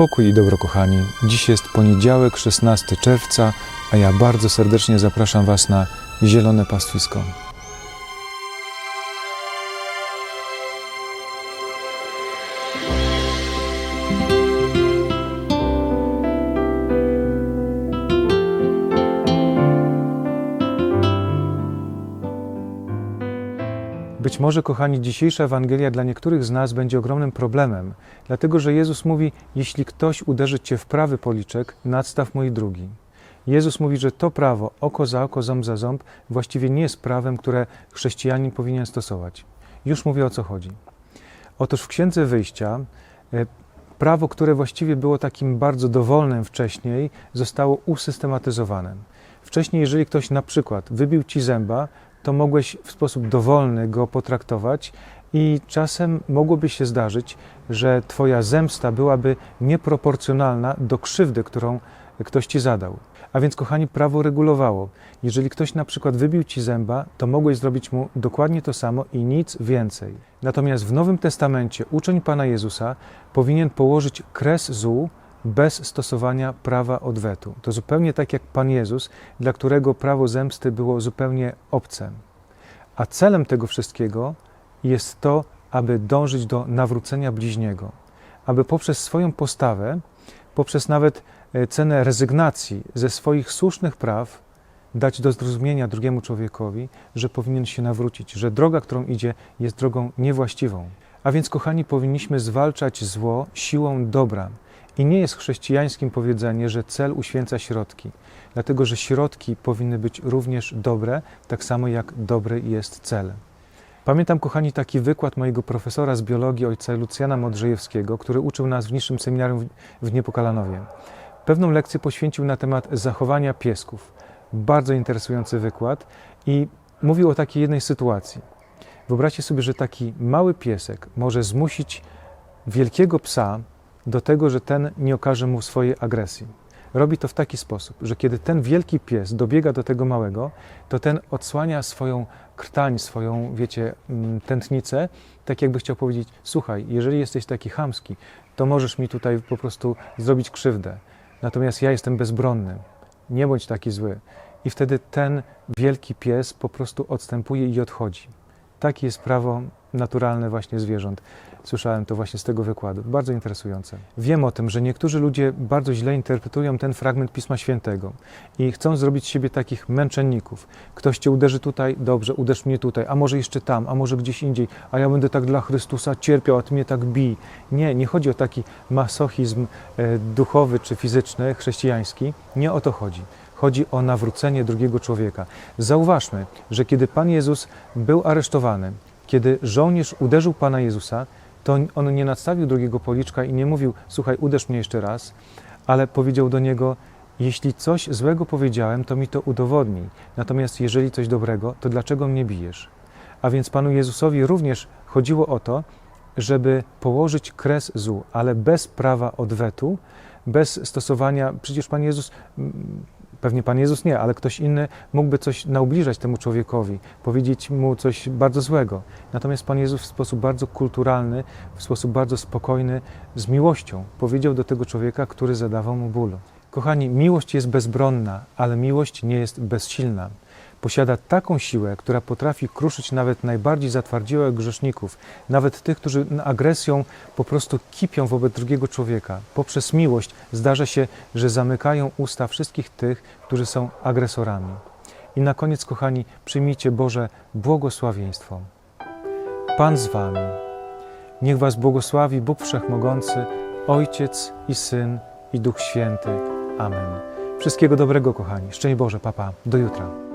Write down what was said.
Pokój i dobro, kochani. Dziś jest poniedziałek, 16 czerwca, a ja bardzo serdecznie zapraszam Was na zielone pastwisko. Być może, kochani, dzisiejsza Ewangelia dla niektórych z nas będzie ogromnym problemem, dlatego że Jezus mówi: Jeśli ktoś uderzy cię w prawy policzek, nadstaw mój drugi. Jezus mówi, że to prawo, oko za oko, ząb za ząb, właściwie nie jest prawem, które chrześcijanin powinien stosować. Już mówię o co chodzi. Otóż w Księdze Wyjścia e, prawo, które właściwie było takim bardzo dowolnym wcześniej, zostało usystematyzowane. Wcześniej, jeżeli ktoś na przykład wybił ci zęba, to mogłeś w sposób dowolny go potraktować i czasem mogłoby się zdarzyć, że Twoja zemsta byłaby nieproporcjonalna do krzywdy, którą ktoś Ci zadał. A więc, kochani, prawo regulowało. Jeżeli ktoś na przykład wybił Ci zęba, to mogłeś zrobić mu dokładnie to samo i nic więcej. Natomiast w Nowym Testamencie uczeń Pana Jezusa powinien położyć kres złu bez stosowania prawa odwetu. To zupełnie tak jak Pan Jezus, dla którego prawo zemsty było zupełnie obce. A celem tego wszystkiego jest to, aby dążyć do nawrócenia bliźniego, aby poprzez swoją postawę, poprzez nawet e, cenę rezygnacji ze swoich słusznych praw, dać do zrozumienia drugiemu człowiekowi, że powinien się nawrócić, że droga, którą idzie, jest drogą niewłaściwą. A więc, kochani, powinniśmy zwalczać zło siłą dobra. I nie jest chrześcijańskim powiedzenie, że cel uświęca środki, dlatego że środki powinny być również dobre, tak samo jak dobry jest cel. Pamiętam, kochani, taki wykład mojego profesora z biologii, ojca Lucjana Modrzejewskiego, który uczył nas w niższym seminarium w Niepokalanowie. Pewną lekcję poświęcił na temat zachowania piesków. Bardzo interesujący wykład i mówił o takiej jednej sytuacji. Wyobraźcie sobie, że taki mały piesek może zmusić wielkiego psa do tego, że ten nie okaże mu swojej agresji. Robi to w taki sposób, że kiedy ten wielki pies dobiega do tego małego, to ten odsłania swoją krtań, swoją, wiecie, mm, tętnicę, tak jakby chciał powiedzieć: Słuchaj, jeżeli jesteś taki chamski, to możesz mi tutaj po prostu zrobić krzywdę. Natomiast ja jestem bezbronny. Nie bądź taki zły. I wtedy ten wielki pies po prostu odstępuje i odchodzi. Takie jest prawo naturalne właśnie zwierząt. Słyszałem to właśnie z tego wykładu. Bardzo interesujące. Wiem o tym, że niektórzy ludzie bardzo źle interpretują ten fragment Pisma Świętego i chcą zrobić z siebie takich męczenników. Ktoś cię uderzy tutaj, dobrze, uderz mnie tutaj, a może jeszcze tam, a może gdzieś indziej, a ja będę tak dla Chrystusa cierpiał, a ty mnie tak bij. Nie, nie chodzi o taki masochizm e, duchowy czy fizyczny, chrześcijański. Nie o to chodzi. Chodzi o nawrócenie drugiego człowieka. Zauważmy, że kiedy Pan Jezus był aresztowany, kiedy żołnierz uderzył Pana Jezusa, to on nie nadstawił drugiego policzka i nie mówił: Słuchaj, uderz mnie jeszcze raz, ale powiedział do niego: Jeśli coś złego powiedziałem, to mi to udowodnij. Natomiast jeżeli coś dobrego, to dlaczego mnie bijesz? A więc Panu Jezusowi również chodziło o to, żeby położyć kres złu, ale bez prawa odwetu, bez stosowania. Przecież Pan Jezus Pewnie Pan Jezus nie, ale ktoś inny mógłby coś naubliżać temu człowiekowi, powiedzieć mu coś bardzo złego. Natomiast Pan Jezus w sposób bardzo kulturalny, w sposób bardzo spokojny, z miłością powiedział do tego człowieka, który zadawał mu ból. Kochani, miłość jest bezbronna, ale miłość nie jest bezsilna posiada taką siłę, która potrafi kruszyć nawet najbardziej zatwardziłych grzeszników, nawet tych, którzy agresją po prostu kipią wobec drugiego człowieka. Poprzez miłość zdarza się, że zamykają usta wszystkich tych, którzy są agresorami. I na koniec, kochani, przyjmijcie Boże błogosławieństwo. Pan z Wami. Niech Was błogosławi Bóg Wszechmogący, Ojciec i Syn i Duch Święty. Amen. Wszystkiego dobrego, kochani. Szczęść Boże, papa. Do jutra.